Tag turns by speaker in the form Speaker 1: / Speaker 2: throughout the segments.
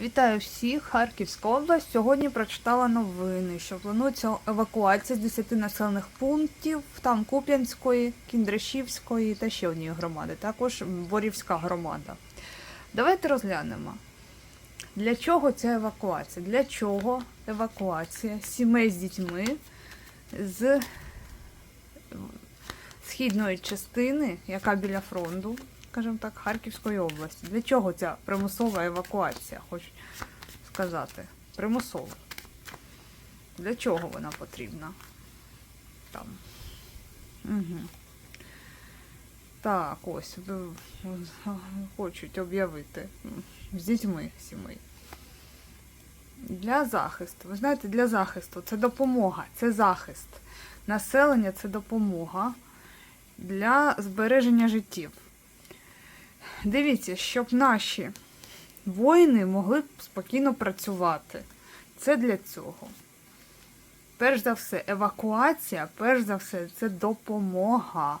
Speaker 1: Вітаю всіх, Харківська область. Сьогодні прочитала новини, що планується евакуація з 10 населених пунктів, там Куп'янської, Кіндрашівської та ще однієї громади, також Борівська громада. Давайте розглянемо. Для чого ця евакуація? Для чого евакуація сімей з дітьми з східної частини, яка біля фронту, скажімо так, Харківської області. Для чого ця примусова евакуація, хочу сказати? Примусова. Для чого вона потрібна? Там. Угу. Так, ось е, хочуть об'явити з дітьми сімей. Для захисту. Ви знаєте, для захисту це допомога, це захист. Населення це допомога для збереження життів. Дивіться, щоб наші воїни могли спокійно працювати. Це для цього. Перш за все, евакуація, перш за все, це допомога,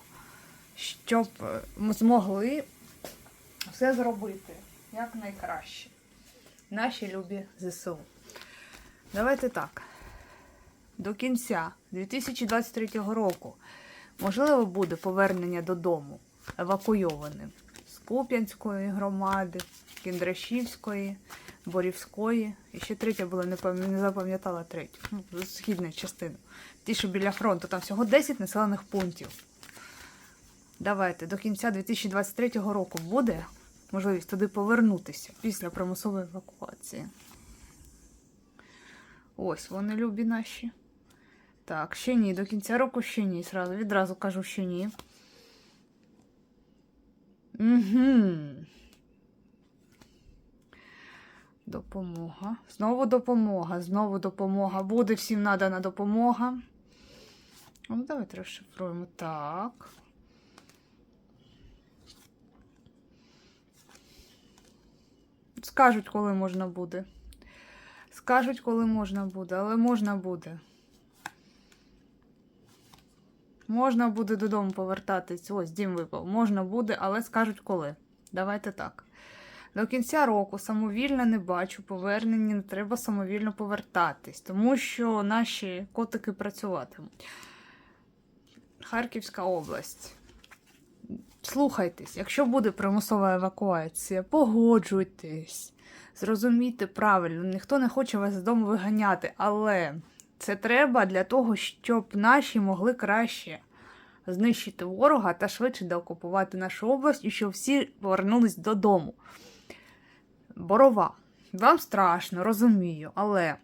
Speaker 1: щоб е, змогли все зробити як найкраще. Наші любі ЗСУ. Давайте так. До кінця 2023 року можливо буде повернення додому евакуйованим з Куп'янської громади, Кіндрашівської, Борівської. І ще третя була, не, пам'я- не запам'ятала третю, ну, з східної частини. Ті, що біля фронту, там всього 10 населених пунктів. Давайте до кінця 2023 року буде можливість туди повернутися після примусової евакуації. Ось вони любі наші. Так, ще ні, до кінця року ще ні. Сразу, відразу кажу, що ні. Угу. Допомога. Знову допомога. Знову допомога. Буде всім надана допомога. Ну, давайте розшифруємо. Так. Скажуть, коли можна буде. Скажуть, коли можна буде, але можна буде. Можна буде додому повертатись. Ось дім випав. Можна буде, але скажуть коли. Давайте так. До кінця року самовільно не бачу повернення, не треба самовільно повертатись, тому що наші котики працюватимуть. Харківська область. Слухайтесь, якщо буде примусова евакуація, погоджуйтесь, зрозумійте правильно, ніхто не хоче вас з дому виганяти, але це треба для того, щоб наші могли краще знищити ворога та швидше деокупувати нашу область і щоб всі повернулись додому. Борова, вам страшно, розумію, але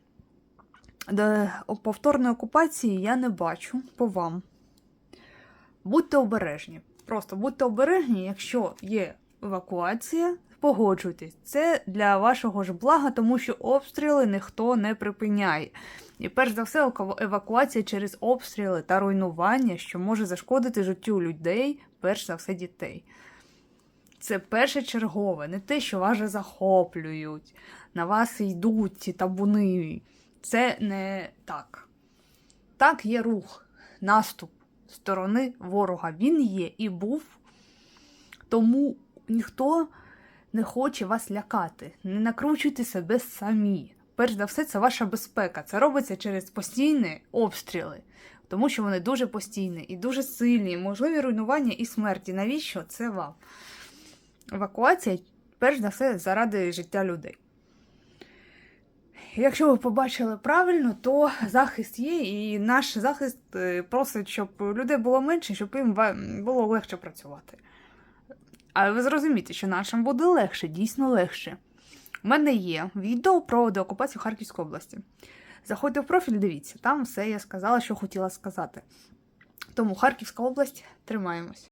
Speaker 1: де повторної окупації я не бачу по вам. Будьте обережні. Просто будьте обережні, якщо є евакуація, погоджуйтесь. Це для вашого ж блага, тому що обстріли ніхто не припиняє. І перш за все, евакуація через обстріли та руйнування, що може зашкодити життю людей, перш за все дітей. Це першочергове, не те, що вас захоплюють, на вас йдуть ці табуни. Це не так. Так є рух, наступ сторони ворога. Він є і був. Тому ніхто не хоче вас лякати. Не накручуйте себе самі. Перш за все, це ваша безпека. Це робиться через постійні обстріли, тому що вони дуже постійні і дуже сильні, можливі руйнування і смерті. Навіщо це вам? Евакуація, перш за все, заради життя людей. Якщо ви побачили правильно, то захист є, і наш захист е, просить, щоб людей було менше, щоб їм було легше працювати. Але ви зрозумієте, що нашим буде легше, дійсно легше. У мене є відео про деокупацію Харківської області. Заходьте в профіль, дивіться, там все я сказала, що хотіла сказати. Тому Харківська область, тримаємось.